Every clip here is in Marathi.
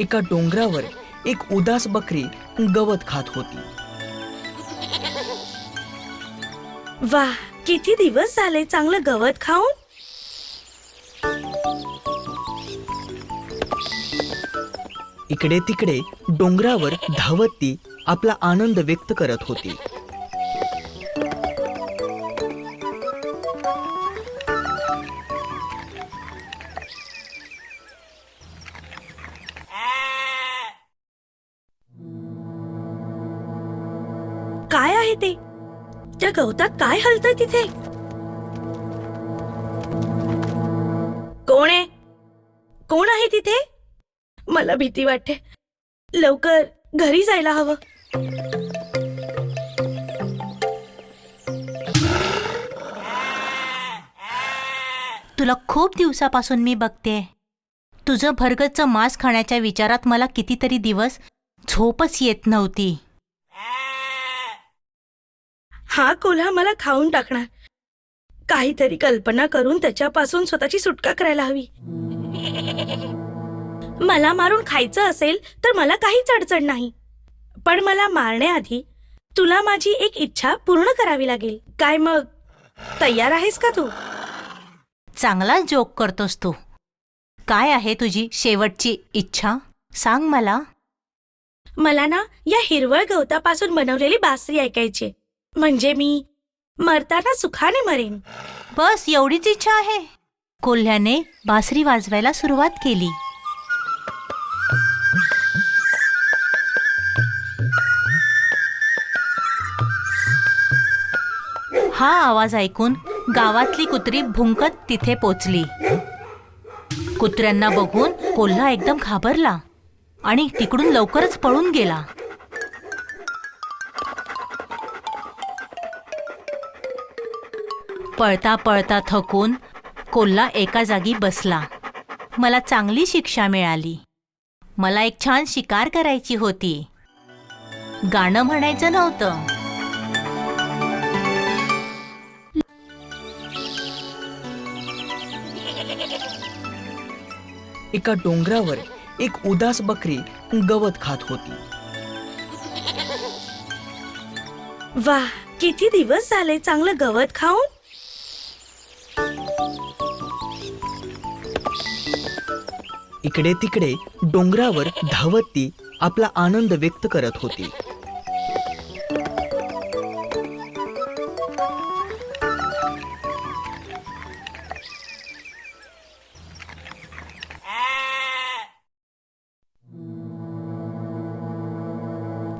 एका डोंगरावर एक उदास बकरी गवत खात होती. वा किती दिवस झाले चांगलं गवत खाऊन? इकडे तिकडे डोंगरावर धावत ती आपला आनंद व्यक्त करत होती. काय आहे ते? त्या गवतात काय हलतंय तिथे? कोण आहे? कोण आहे तिथे? मला भीती वाटते. लवकर घरी जायला हवं. तुला खूप दिवसापासून मी बघते. तुझं भरगतचं मांस खाण्याच्या विचारात मला कितीतरी दिवस झोपच येत नव्हती. हा कोल्हा मला खाऊन टाकणार. काहीतरी कल्पना करून त्याच्यापासून स्वतःची सुटका करायला हवी. मला मारून खायचं असेल तर मला काहीच अडचण नाही. पण मला मारण्याआधी तुला माझी एक इच्छा पूर्ण करावी लागेल. काय मग? तयार आहेस का तू? चांगला जोक करतोस तू. काय आहे तुझी शेवटची इच्छा? सांग मला. मला ना या हिरवळ गवतापासून बनवलेली बासरी ऐकायची म्हणजे मी मरताना सुखाने मरेन. बस एवढीच इच्छा आहे. कोल्ह्याने बासरी वाजवायला सुरुवात केली. हा आवाज ऐकून गावातली कुत्री भुंकत तिथे पोचली. कुत्र्यांना बघून कोल्हा एकदम घाबरला आणि तिकडून लवकरच पळून गेला. पळता पळता थकून कोल्हा एका जागी बसला. मला चांगली शिक्षा मिळाली. मला एक छान शिकार करायची होती. गाणं म्हणायचं नव्हतं. एका डोंगरावर एक उदास बकरी गवत खात होती. वा किती दिवस झाले चांगलं गवत खाऊन? इकडे तिकडे डोंगरावर धावत ती आपला आनंद व्यक्त करत होती.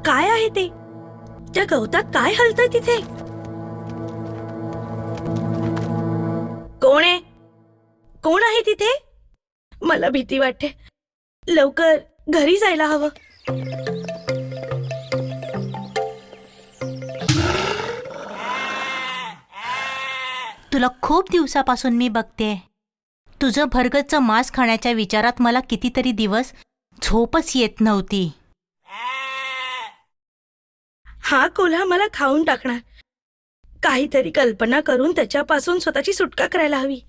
काय आहे ते? त्या गवतात काय हलतंय तिथे? कोण आहे? कोण आहे तिथे? मला भीती वाटते. लवकर घरी जायला हवं. तुला खूप दिवसापासून मी बघते. तुझं भरगतचं मांस खाण्याच्या विचारात मला कितीतरी दिवस झोपच येत नव्हती. हा कोल्हा मला खाऊन टाकणार. काहीतरी कल्पना करून त्याच्यापासून स्वतःची सुटका करायला हवी.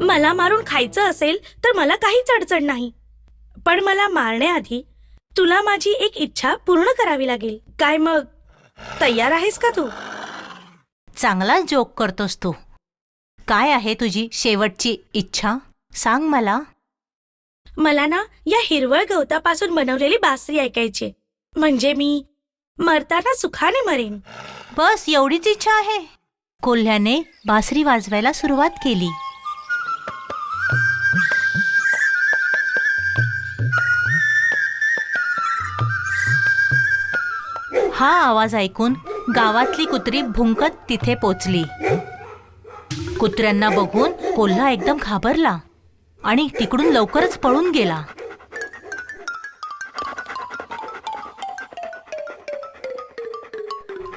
मला मारून खायचं असेल तर मला काहीच अडचण नाही. पण मला मारण्याआधी तुला माझी एक इच्छा पूर्ण करावी लागेल. काय मग? तयार आहेस का तू? चांगला जोक करतोस तू. काय आहे तुझी शेवटची इच्छा? सांग मला. मला ना या हिरवळ गवतापासून बनवलेली बासरी ऐकायची म्हणजे मी मरताना सुखाने मरेन. बस एवढीच इच्छा आहे. कोल्ह्याने बासरी वाजवायला सुरुवात केली. हा आवाज ऐकून गावातली कुत्री भुंकत तिथे पोचली. कुत्र्यांना बघून कोल्हा एकदम घाबरला आणि तिकडून लवकरच पळून गेला.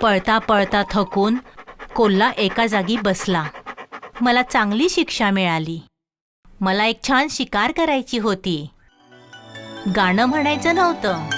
पळता पळता थकून कोल्हा एका जागी बसला. मला चांगली शिक्षा मिळाली. मला एक छान शिकार करायची होती. गाणं म्हणायचं नव्हतं.